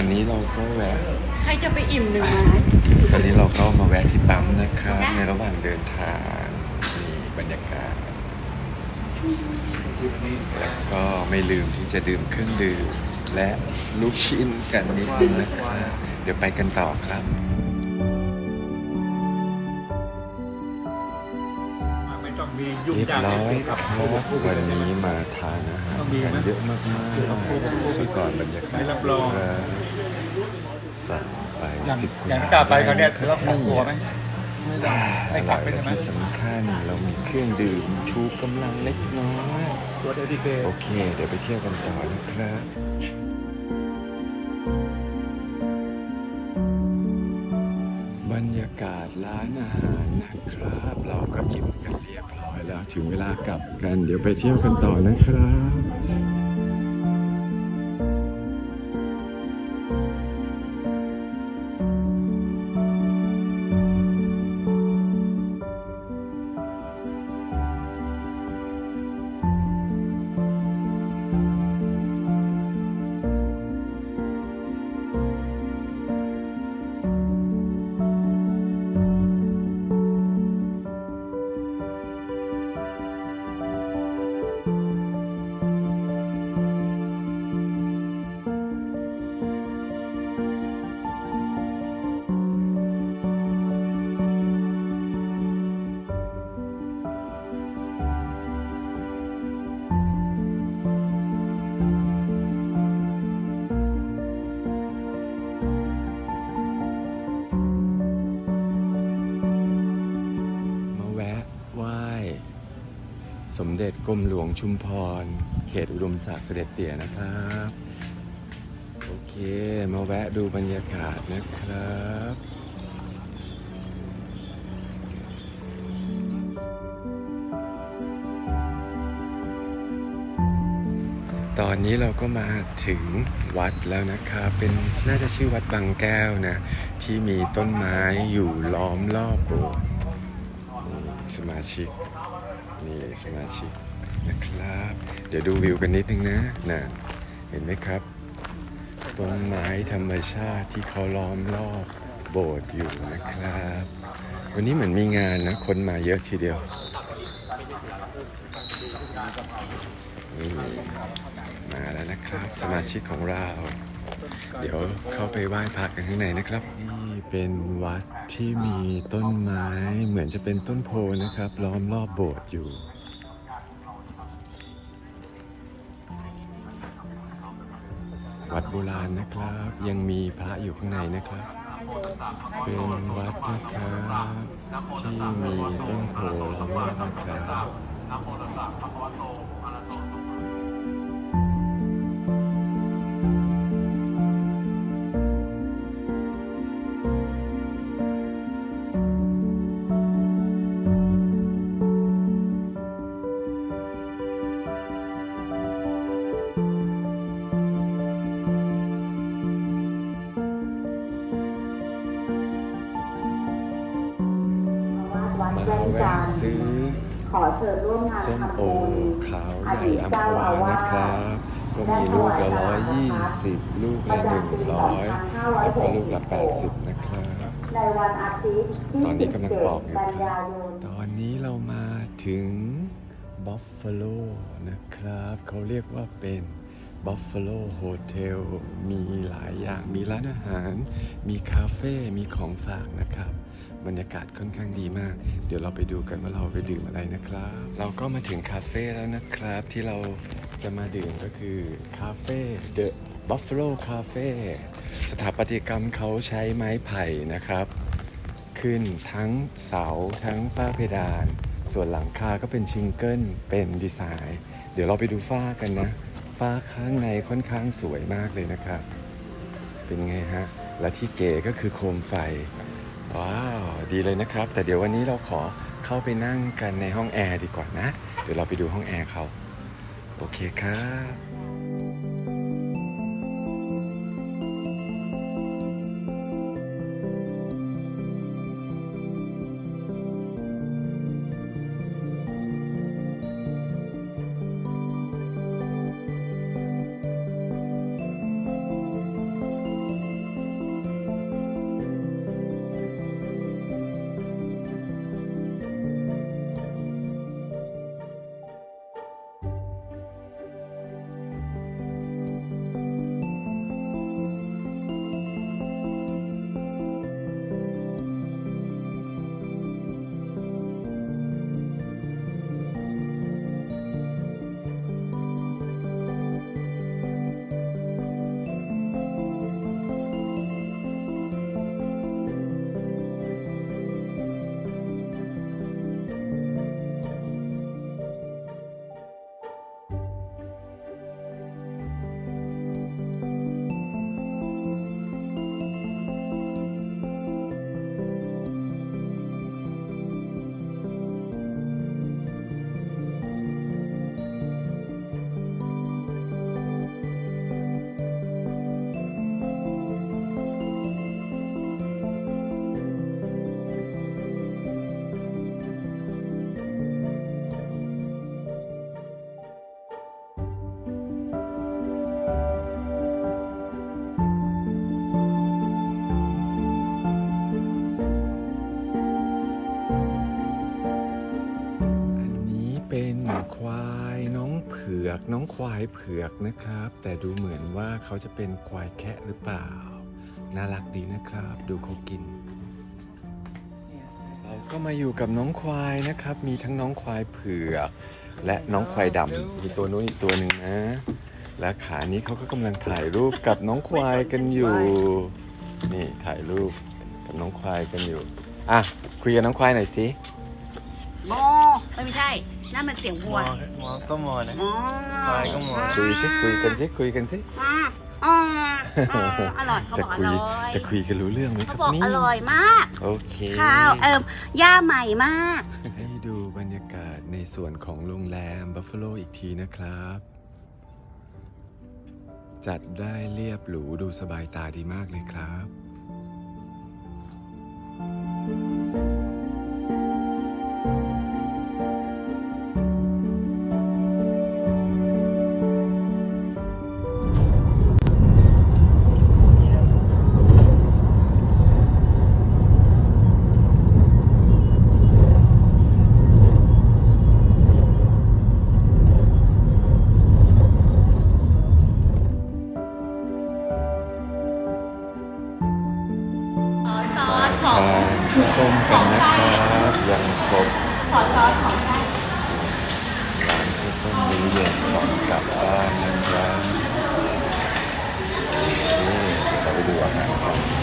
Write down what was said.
อนนี้เราก็แวะ ใครจะไปอิ่มหนึ่งไม้ตอนนี้เราก็มาแวะที่ปั๊มนะครับ ในระหว่างเดินทางมีบรรยากาศ แล้วก็ไม่ลืมที่จะดื่มเครื่องดื่มและลูกชิ้นกันนิดนึงนะครับ เดี๋ยวไปกันต่อครับ เรียบยากร้อยกับครับวันนี้มาทานอาหารกันเยอะมากๆคือก่อนบรรยากาศสั่งไปอย่างสิบกว่าอย่างที่กลับไปเขาเนี่ยถือว่าของตัวไหมไม่ต้องอไม่กร่ลัอบยไปและใช่ไหมที่สำคัญเรามีเครื่องดื่มชูกำลังเล็กน้อยตัวเอทีเคโอเค เดี๋ยวไปเที่ยวกันต่อนะครับบรรยากาศร้านอาหารนะครับ เราก็อิ่มกันเรียบร้อย แล้วถึงเวลากลับกัน เดี๋ยวไปเที่ยวกันต่อนะครับ สมเด็จกรมหลวงชุมพร เขตอุดมศักดิ์เสด็จเตี่ยนะครับ โอเค มาแวะดูบรรยากาศนะครับตอนนี้เราก็มาถึงวัดแล้วนะครับ เป็นน่าจะชื่อวัดบางแก้วนะ ที่มีต้นไม้อยู่ล้อมรอบโบสถ์สมาชิก นี่สมาชิกนะครับ เดี๋ยวดูวิวกันนิดนึงนะน่ะเห็นไหมครับต้นไม้ธรรมชาติที่เขาล้อมรอบโบสถ์อยู่นะครับ วันนี้เหมือนมีงานนะ คนมาเยอะทีเดียวนี่มาแล้วนะครับ สมาชิกของเรา เดี๋ยวเข้าไปไหว้พระกันข้างในนะครับ เป็นวัดที่มีต้นไม้เหมือนจะเป็นต้นโพนะครับ ล้อมรอบโบสถ์อยู่วัดโบราณนะครับ ยังมีพระอยู่ข้างในนะครับ เป็นวัดนะครับที่มีต้นโพล้อมรอบนะครับ แว่นแวะจันซื้อขอเชิญร่วมงานส้มโอขาวใหญ่อัมพวานะครับ ก็มีลูกละร้อยยี่สิบลูกละหนึ่งร้อยแล้วก็ลูกละแปดสิบนะครับในวันอาทิตย์ที่ตอนนี้กำลังปอกอยู่17คกันรับยายนตอนนี้เรามาถึงบัฟฟาโลนะครับ เขาเรียกว่าเป็น บัฟฟาโลโฮเทลมีหลายอย่างมีร้านอาหาร มีคาเฟ่มีของฝากนะครับ บรรยากาศค่อนข้างดีมาก เดี๋ยวเราไปดูกันว่าเราไปดื่มอะไรนะครับ เราก็มาถึงคาเฟ่แล้วนะครับ ที่เราจะมาดื่มก็คือคาเฟ่เดอะบัฟฟาโลคาเฟ่สถาปัตยกรรมเขาใช้ไม้ไผ่นะครับ ขึ้นทั้งเสาทั้งฝ้าเพดาน ส่วนหลังคาก็เป็นชิงเกิลเป็นดีไซน์ เดี๋ยวเราไปดูฝ้ากันนะ ฟ้าข้างในค่อนข้างสวยมากเลยนะครับ เป็นไงฮะ และที่เก๋ก็คือโคมไฟ ว้าว ดีเลยนะครับ แต่เดี๋ยววันนี้เราขอเข้าไปนั่งกันในห้องแอร์ดีกว่านะ เดี๋ยวเราไปดูห้องแอร์เขา โอเคครับ ควายน้องเผือก น้องควายเผือกนะครับ แต่ดูเหมือนว่าเขาจะเป็นควายแคะหรือเปล่า น่ารักดีนะครับ ดูเขากิน เราก็มาอยู่กับน้องควายนะครับ มีทั้งน้องควายเผือก และน้องควายดำมีตัวนู้นอีกตัวหนึ่งนะ และขานี้เขาก็กำลังถ่ายรูปกับน้องควายกันอยู่ นี่ถ่ายรูปกับน้องควายกันอยู่อะคุยกับน้องควายหน่อยสิ มอ ไม่ใช่ นั่นมันเสียงวัว มอก็มอนะ อ๋อควายก็มอคุยสิคุยกันสิคุยกันสิอ่าอ่าอ่าอร่อยเขาจะบอกอคุยร่อยจะคุยกันรู้เรื่องไหมคเขารับบอกนี่อร่อยมาก โอเคข้าวเอิมย่าใหม่มาก ให้ดูบรรยากาศในส่วนของโรงแรมบัฟฟ a โลอีกทีนะครับ จัดได้เรียบหรูดูสบายตาดีมากเลยครับข ดูอาหารกัน